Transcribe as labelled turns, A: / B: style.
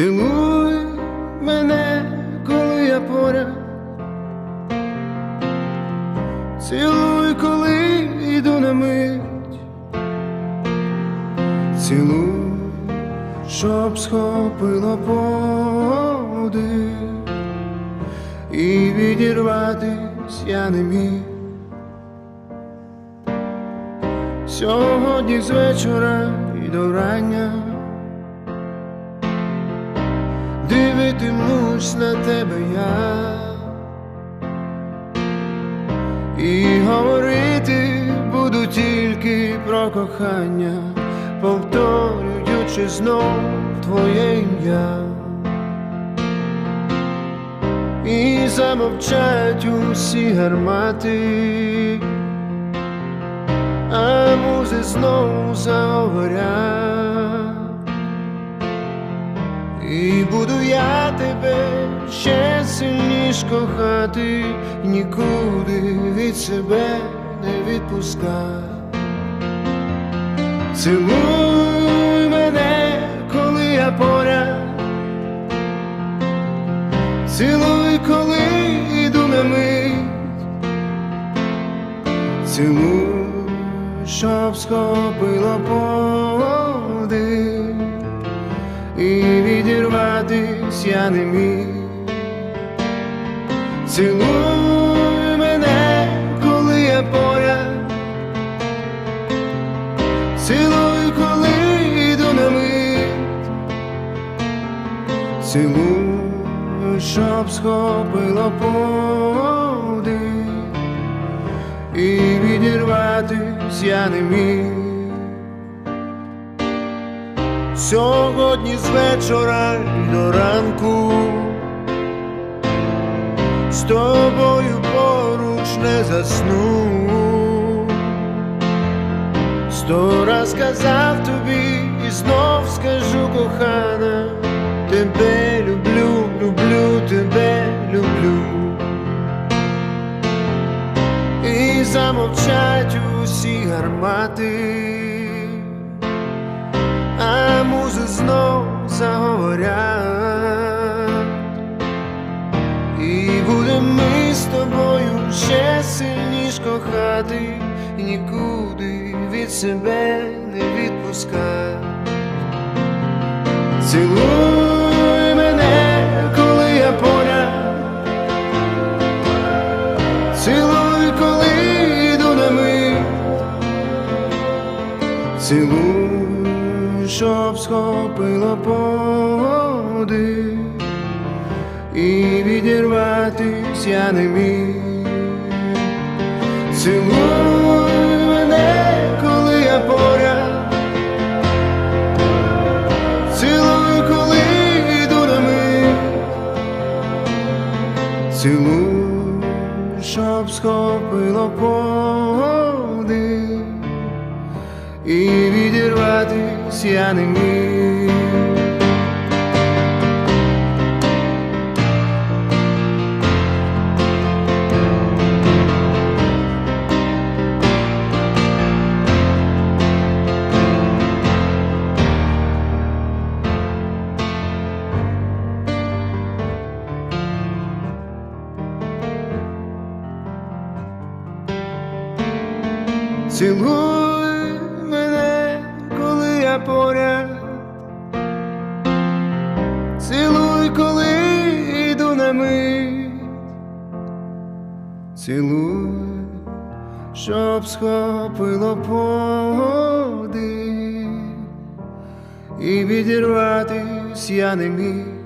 A: Цілуй мене, коли я поряд. Цілуй, коли йду на мить. Цілуй, щоб схопило подих і відірватись я не міг. Сьогодні з вечора і до рання дивитимусь на тебе я і говорити буду тільки про кохання, повторюючи знов твоє ім'я. І замовчать усі гармати, а музи знову заговорять. Буду я тебе ще сильніш кохати, нікуди від себе не відпускай. Цілуй мене, коли я поряд. Цілуй, коли йду на мить, цілуй, щоб схопило подих відірватись я не міг. Цілуй мене, коли я поряд, цілуй, коли йду на мить, цілуй, щоб схопило подих і відірватись я не міг. Сьогодні з вечора й до ранку з тобою поруч не засну. Сто раз казав тобі і знов скажу, кохана, тебе люблю, люблю, тебе люблю. І замовчать усі гармати музи знов заговорять, і будем ми з тобою ще сильніш кохати, і нікуди від себе не відпускай. Цілуй мене, коли я поряд, цілуй, коли йду на мить, цілуй щоб схопило подих і відірватись я не міг. Цілуй мене, коли я поряд, цілуй, коли йду на мить, цілуй, щоб схопило подих і відірватись я не міг. Цілуй мене, коли я поряд, цілуй, коли йду на мить, цілуй, щоб схопило подих і відірватись я не міг.